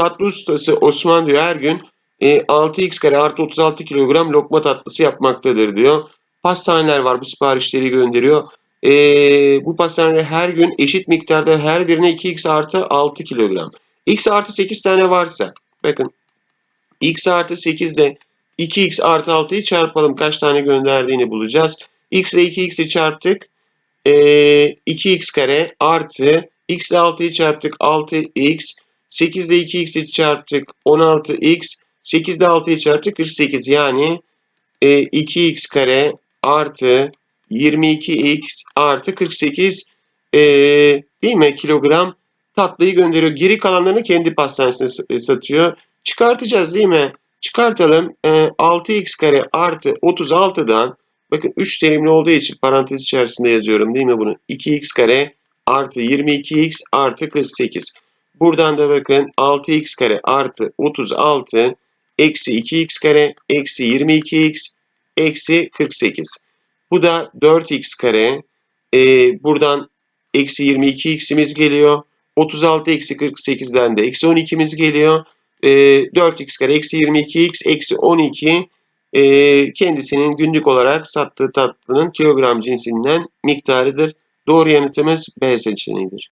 tatlı ustası Osman diyor her gün e, 6x kare artı 36 kilogram lokma tatlısı yapmaktadır diyor. Pastaneler var bu siparişleri gönderiyor. E, bu pastaneler her gün eşit miktarda her birine 2x artı 6 kilogram. x artı 8 tane varsa bakın x artı 8 ile 2x artı 6'yı çarpalım. Kaç tane gönderdiğini bulacağız. x ile 2x'i çarptık. E, 2x kare artı x ile 6'yı çarptık 6x. 8 ile 2x'i çarptık 16x. 8 ile 6'yı çarptık 48. Yani e, 2x kare artı 22x artı 48 e, değil mi kilogram tatlıyı gönderiyor. Geri kalanlarını kendi pastanesine e, satıyor. Çıkartacağız değil mi? Çıkartalım. E, 6x kare artı 36'dan bakın 3 terimli olduğu için parantez içerisinde yazıyorum değil mi bunu? 2x kare artı 22x artı 48. Buradan da bakın 6x kare artı 36 eksi 2x kare eksi 22x eksi 48. Bu da 4x kare. Ee, buradan eksi 22x'imiz geliyor. 36 eksi 48'den de eksi 12'miz geliyor. Ee, 4x kare eksi 22x eksi 12 ee, kendisinin günlük olarak sattığı tatlının kilogram cinsinden miktarıdır. Doğru yanıtımız B seçeneğidir.